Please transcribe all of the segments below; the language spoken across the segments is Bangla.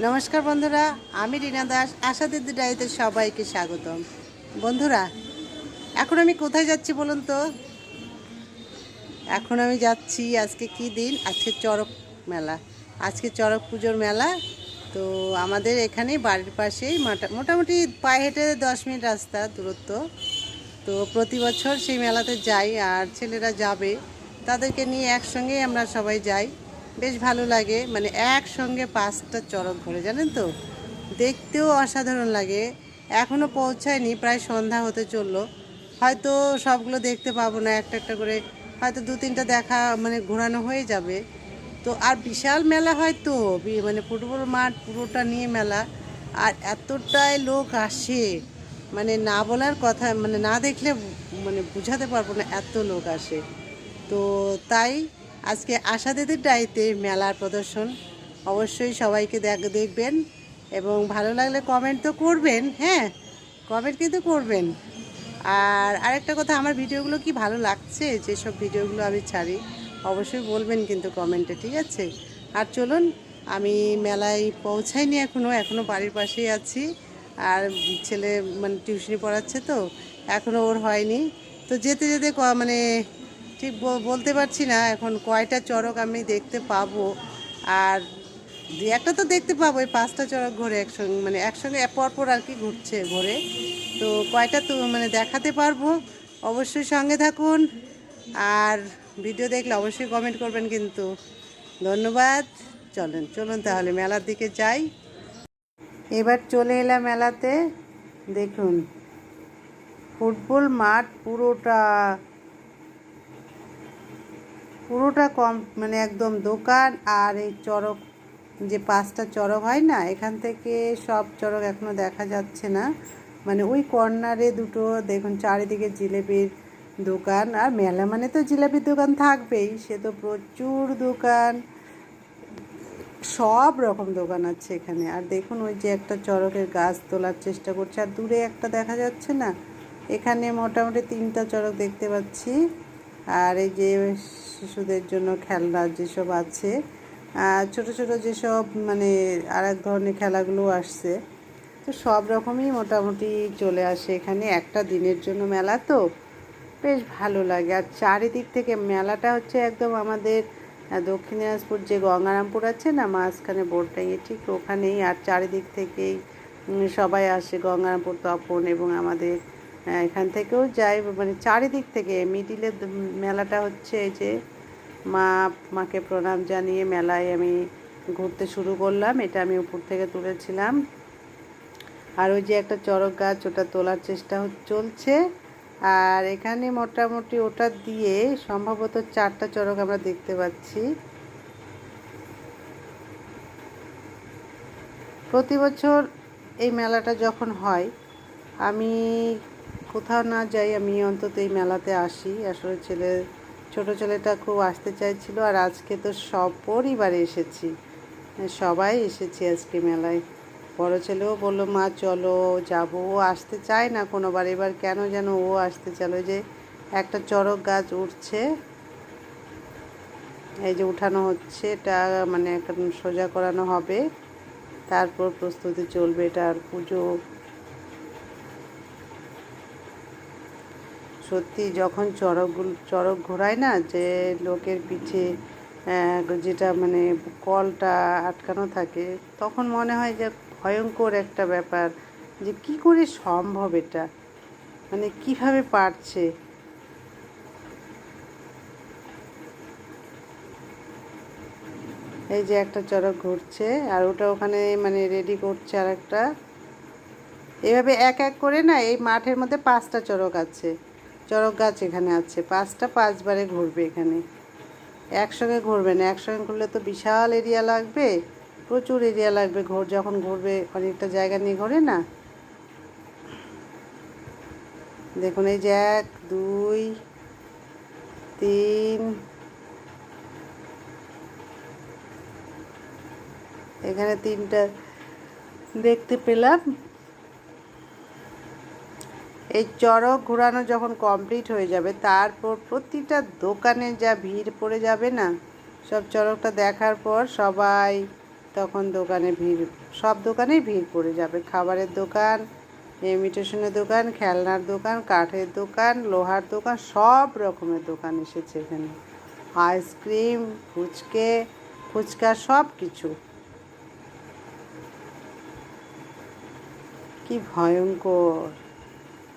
নমস্কার বন্ধুরা, আমি রিনা দাস, আশা দিদি ডাইতে সবাইকে স্বাগতম। বন্ধুরা, এখন আমি কোথায় যাচ্ছি বলুন তো? এখন আমি যাচ্ছি আজকে কি দিন? আজকে চড়ক মেলা। আজকে চড়ক পুজোর মেলা। তো আমাদের এখানে বাড়ির পাশেই মোটা- মোটামুটি পায়ে হেঁটে দশ মিনিট রাস্তা দূরত্ব। তো প্রতি বছর সেই মেলাতে যাই আর ছেলেরা যাবে। তাদেরকে নিয়ে একসঙ্গেই আমরা সবাই যাই। বেশ ভালো লাগে। মানে একসঙ্গে পাঁচটা চড়ক ঘোরে জানেন তো? দেখতেও অসাধারণ লাগে। এখনও পৌঁছায়নি, প্রায় সন্ধ্যা হতে চলল। হয়তো সবগুলো দেখতে পাবো না একটা একটা করে। হয়তো দু তিনটা দেখা মানে ঘোরানো হয়ে যাবে। তো আর বিশাল মেলা হয় তো মানে ফুটবল মাঠ পুরোটা নিয়ে মেলা। আর এতটাই লোক আসে মানে না বলার কথা মানে না দেখলে মানে বুঝাতে পারব না, এত লোক আসে। তো তাই আজকে আশা দিদির ডাইতে মেলার প্রদর্শন। অবশ্যই সবাইকে দেখ দেখবেন এবং ভালো লাগলে কমেন্ট তো করবেন হ্যাঁ? কমেন্ট কিন্তু করবেন। আর আরেকটা কথা, আমার ভিডিওগুলো কি ভালো লাগছে? যেসব ভিডিওগুলো আমি ছাড়ি, অবশ্যই বলবেন কিন্তু কমেন্টে ঠিক আছে? আর চলুন, আমি মেলায় পৌঁছাইনি এখনও এখনও বাড়ির পাশেই আছি। আর ছেলে মানে টিউশনি পড়াচ্ছে তো এখনও ওর হয়নি। তো যেতে যেতে মানে ঠিক বলতে পারছি না, এখন কয়টা চড়ক আমি দেখতে পাবো। আর একটা তো দেখতে পাবো, এই পাঁচটা চড়ক ঘোরে একসঙ্গে মানে একসঙ্গে পরপর আর কি ঘুরছে ঘোরে। তো কয়টা তো মানে দেখাতে পারব, অবশ্যই সঙ্গে থাকুন। আর ভিডিও দেখলে অবশ্যই কমেন্ট করবেন কিন্তু। ধন্যবাদ। চলেন, চলুন তাহলে মেলার দিকে যাই। এবার চলে এলাম মেলাতে। দেখুন, ফুটবল মাঠ পুরোটা পুরোটা কম মানে একদম দোকান আর এই চড়ক, যে পাঁচটা চড়ক হয় না, এখান থেকে সব চড়ক এখনও দেখা যাচ্ছে না। মানে ওই কর্নারে দুটো, দেখুন চারিদিকে জিলেপির দোকান, আর মেলা মানে তো জিলাপির দোকান থাকবেই, সে তো প্রচুর দোকান। সব রকম দোকান আছে এখানে। আর দেখুন ওই যে একটা চড়কের গাছ তোলার চেষ্টা করছে, আর দূরে একটা দেখা যাচ্ছে না। এখানে মোটামুটি তিনটা চড়ক দেখতে পাচ্ছি। আর এই যে শিশুদের জন্য খেলনা যেসব আছে ছোট ছোট যেসব মানে আর এক ধরনের খেলাগুলো আসছে, তো সব রকমই মোটামুটি চলে আসে এখানে। একটা দিনের জন্য মেলা তো, বেশ ভালো লাগে। আর চারিদিক থেকে মেলাটা হচ্ছে একদম আমাদের দক্ষিণ দিনাজপুর যে গঙ্গারামপুর আছে না, মাঝখানে বোর্ডটাই ঠিক ওখানেই। আর চারিদিক থেকেই সবাই আসে গঙ্গারামপুর তপন এবং আমাদের এখান থেকেও যাই মানে চারিদিক থেকে মিডিলে মেলাটা হচ্ছে এই যে মা, মাকে প্রণাম জানিয়ে মেলায় আমি ঘুরতে শুরু করলাম, এটা আমি উপর থেকে তুলেছিলাম। আর ওই যে একটা চড়ক গাছ, ওটা তোলার চেষ্টা চলছে। আর এখানে মোটামুটি ওটা দিয়ে সম্ভবত চারটা চড়ক আমরা দেখতে পাচ্ছি। প্রতি বছর এই মেলাটা যখন হয়, আমি কোথাও না যাই আমি অন্তত এই মেলাতে আসি। আসলে ছেলে, ছোট ছেলেটা খুব আসতে চাইছিল আর আজকে তো সব পরিবারে এসেছি। সবাই এসেছি আজকে মেলায়। বড় ছেলেও বলল, মা, চলো যাব। ও আসতে চায় না কোনোবার। এবার কেন যেন ও আসতে চাইলো। যে একটা চড়ক গাছ উঠছে। এই যে উঠানো হচ্ছে, এটা মানে এখন সোজা করানো হবে। তারপর প্রস্তুতি চলবে, এটার পুজো। সত্যি যখন চড়কগুলো চড়ক ঘোরায় না, যে লোকের পিঠে যেটা মানে কলটা আটকানো থাকে, তখন মনে হয় যে ভয়ঙ্কর একটা ব্যাপার, যে কি করে সম্ভব এটা? মানে কীভাবে পারছে? এই যে একটা চড়ক ঘুরছে, আর ওটা ওখানে মানে রেডি করছে আর একটা এভাবে এক এক করে না, এই মাঠের মধ্যে পাঁচটা চড়ক আছে। চড়ক গাছ এখানে আছে। পাঁচটা পাঁচবারে ঘুরবে এখানে। একসঙ্গে ঘুরবে না, একসঙ্গে ঘুরলে তো বিশাল এরিয়া লাগবে, প্রচুর এরিয়া লাগবে ঘোর, যখন ঘুরবে অনেকটা জায়গা নিয়ে ঘোরে না? দেখুন, এই যে এক, দুই, তিন, এখানে তিনটা দেখতে পেলাম। এই চড়ক ঘোরানো যখন কমপ্লিট হয়ে যাবে, তারপর প্রতিটা দোকানে যা ভিড় পড়ে যাবে না, সব চড়কটা দেখার পর সবাই তখন দোকানে ভিড়, সব দোকানেই ভিড় পড়ে যাবে। খাবারের দোকান ইমিটেশনের দোকান, খেলনার দোকান, কাঠের দোকান, লোহার দোকান, সব রকমের দোকান এসেছে এখানে। আইসক্রিম, ফুচকে, ফুচকা সব কিছু। কি ভয়ঙ্কর।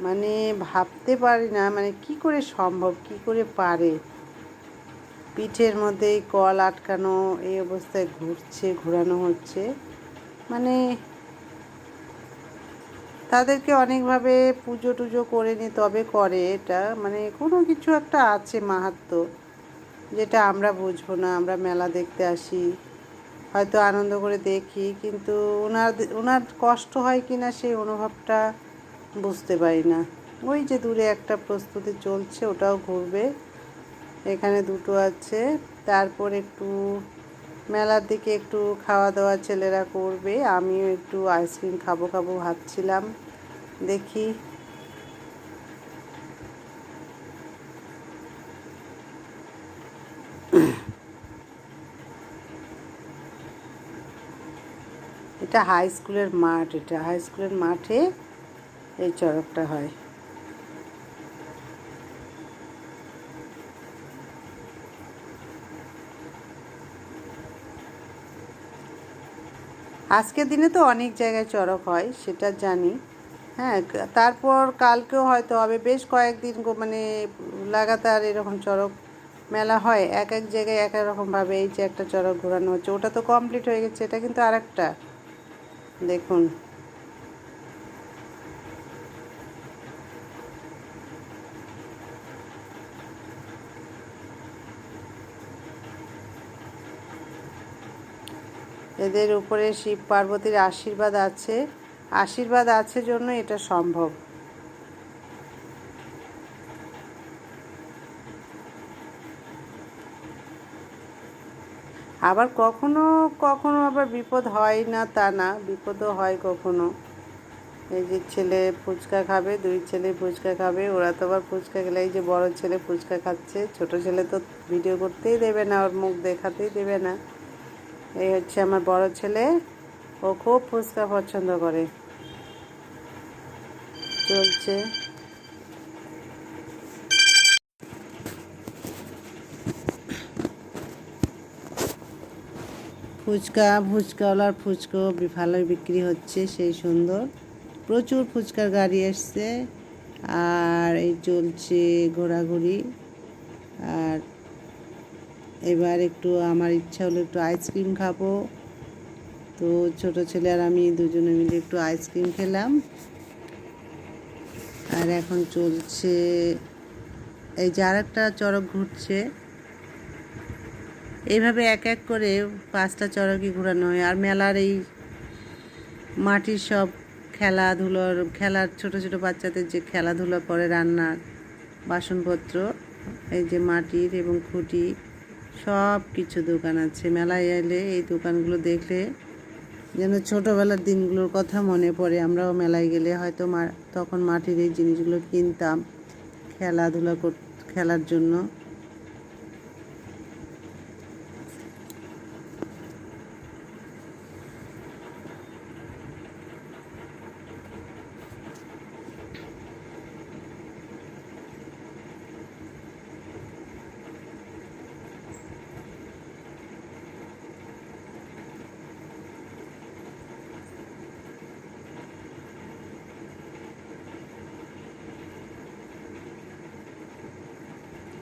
মানে ভাবতে পারি না মানে কি করে সম্ভব, কি করে পারে? পিঠের মধ্যে কল আটকানো, এই অবস্থায় ঘুরছে, ঘোরানো হচ্ছে। মানে তাদেরকে অনেকভাবে পুজো টুজো করে নি, তবে করে এটা। মানে কোনো কিছু একটা আছে মাহাত্ম্য যেটা আমরা বুঝব না, আমরা মেলা দেখতে আসি, হয়তো আনন্দ করে দেখি, কিন্তু ওনার ওনার কষ্ট হয় কি না সেই অনুভবটা বুঝতে পারি না। ওই যে দূরে একটা প্রস্তুতি চলছে, ওটাও ঘুরবে। এখানে দুটো আছে। তারপর একটু মেলার দিকে একটু খাওয়া দাওয়া ছেলেরা করবে। আমিও একটু আইসক্রিম খাব খাব ভাবছিলাম। দেখি। এটা হাই স্কুলের মাঠ, এটা হাই স্কুলের মাঠে এই চড়কটা হয়। আজকের দিনে তো অনেক জায়গায় চড়ক হয়, সেটা জানি। হ্যাঁ তারপর কালকেও হয়তো হবে, বেশ কয়েকদিন মানে লাগাতার এরকম চড়ক মেলা হয়, এক এক জায়গায় এক এক রকমভাবে এই যে একটা চড়ক ঘোরানো হচ্ছে, ওটা তো কমপ্লিট হয়ে গেছে, এটা কিন্তু আর একটা দেখুন। এদের উপরে শিব পার্বতীর আশীর্বাদ আছে। আশীর্বাদ আছে জন্য এটা সম্ভব। আবার কখনো কখনো আবার বিপদ হয় না তা না, বিপদও হয় কখনো। এই যে ছেলে ফুচকা খাবে, দুই ছেলে ফুচকা খাবে, ওরা তো আবার ফুচকা খেলে, এই যে বড় ছেলে ফুচকা খাচ্ছে, ছোট ছেলে তো ভিডিও করতেই দেবে না, ওর মুখ দেখাতেই দেবে না। এই হচ্ছে আমার বড় ছেলে। ও খুব ফুচকা পছন্দ করে। চলছে। ফুচকা, ফুচকাওয়ালার ফুচকাও বি- ভালোই বিক্রি হচ্ছে, সেই সুন্দর। প্রচুর ফুচকার গাড়ি এসছে। আর এই চলছে ঘোরাঘুরি। আর এবার একটু আমার ইচ্ছা হলো একটু আইসক্রিম খাব। তো ছোট ছেলে আর আমি দুজনে মিলে একটু আইসক্রিম খেলাম। আর এখন চলছে, এই যে আর একটা চড়ক ঘুরছে। এইভাবে এক এক করে পাঁচটা চড়কই ঘোরানো হয়। আর মেলার এই মাটির সব খেলাধুলোর, খেলার ছোট ছোট বাচ্চাদের যে খেলাধুলো করে রান্নার বাসনপত্র, এই যে মাটির এবং খুঁটি। সব কিছু দোকান আছে। মেলায় এলে এই দোকানগুলো দেখলে যেন ছোটোবেলার দিনগুলোর কথা মনে পড়ে। আমরাও মেলায় গেলে হয়তো মা তখন মাটির এই জিনিসগুলো কিনতাম, খেলাধুলা কর খেলার জন্য।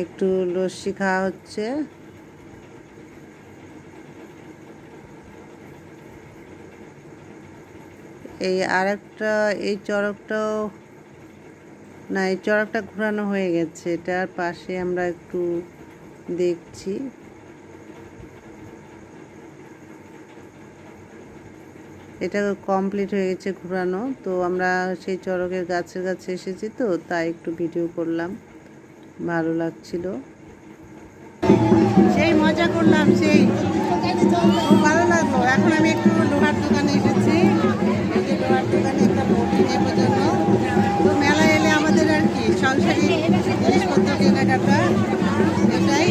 একটু লস্যি খাওয়া হচ্ছে। এই আরেকটা, এই চড়কটাও, না, এই চড়কটা ঘোরানো হয়ে গেছে। এটার পাশে আমরা একটু দেখছি। এটা কমপ্লিট হয়ে গেছে ঘোরানো। তো আমরা সেই চড়কের গাছের কাছে এসেছি তো, তাই একটু ভিডিও করলাম। ভালো লাগছিল। সেই মজা করলাম, সেই ভালো লাগল। এখন আমি একটু লোহার দোকানে এসেছি। লোহার দোকানে একটা বটি নেব জন্য তো মেলা এলে আমাদের আর কি, সংসারী জিনিসপত্র কেনাকাটা, এটাই।